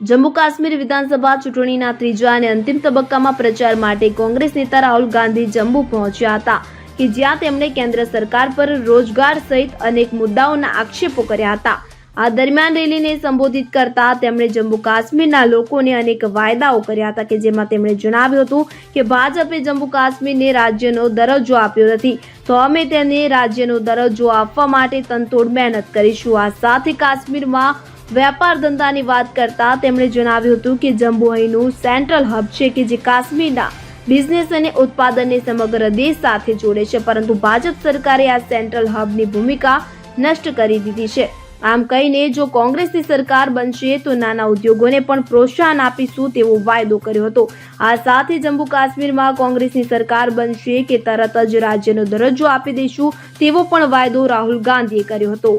જમ્મુ કાશ્મીર વિધાનસભા ચૂંટણીના ત્રીજા અને અંતિમ તબક્કામાં પ્રચાર માટે કોંગ્રેસ નેતા રાહુલ ગાંધી જમ્મુ પહોંચ્યા હતા કે જ્યાં તેમણે કેન્દ્ર સરકાર પર રોજગાર સહિત અનેક મુદ્દાઓના આક્ષેપો કર્યા હતા. આ દરમિયાન રેલીને સંબોધિત કરતા તેમણે જમ્મુ કાશ્મીરના લોકોને અનેક વાયદાઓ કર્યા હતા કે જેમાં તેમણે જણાવ્યું હતું કે ભાજપે જમ્મુ કાશ્મીરને રાજ્યનો દરજ્જો આપ્યો નથી. તો અમે તેને રાજ્યનો દરજ્જો આપવા માટે તનતોડ મહેનત કરીશું. આ સાથે કાશ્મીરમાં વેપાર ધંધાની વાત કરતા તેમણે જણાવ્યું હતું કે જમ્મુ અહીંનું સેન્ટ્રલ હબ છે કે જે કાશ્મીરના બિઝનેસ અને ઉત્પાદનને સમગ્ર દેશ સાથે જોડે છે, પરંતુ ભાજપ સરકારે આ સેન્ટ્રલ હબની ભૂમિકા નષ્ટ કરી દીધી છે. આમ કહીને જો કોંગ્રેસની સરકાર બનશે તો નાના ઉદ્યોગોને પણ પ્રોત્સાહન આપીશું તેવો વાયદો કર્યો હતો. આ સાથે જમ્મુ કાશ્મીરમાં કોંગ્રેસની સરકાર બનશે કે તરત જ રાજ્યનો દરજ્જો આપી દઈશું તેવો પણ વાયદો રાહુલ ગાંધીએ કર્યો હતો.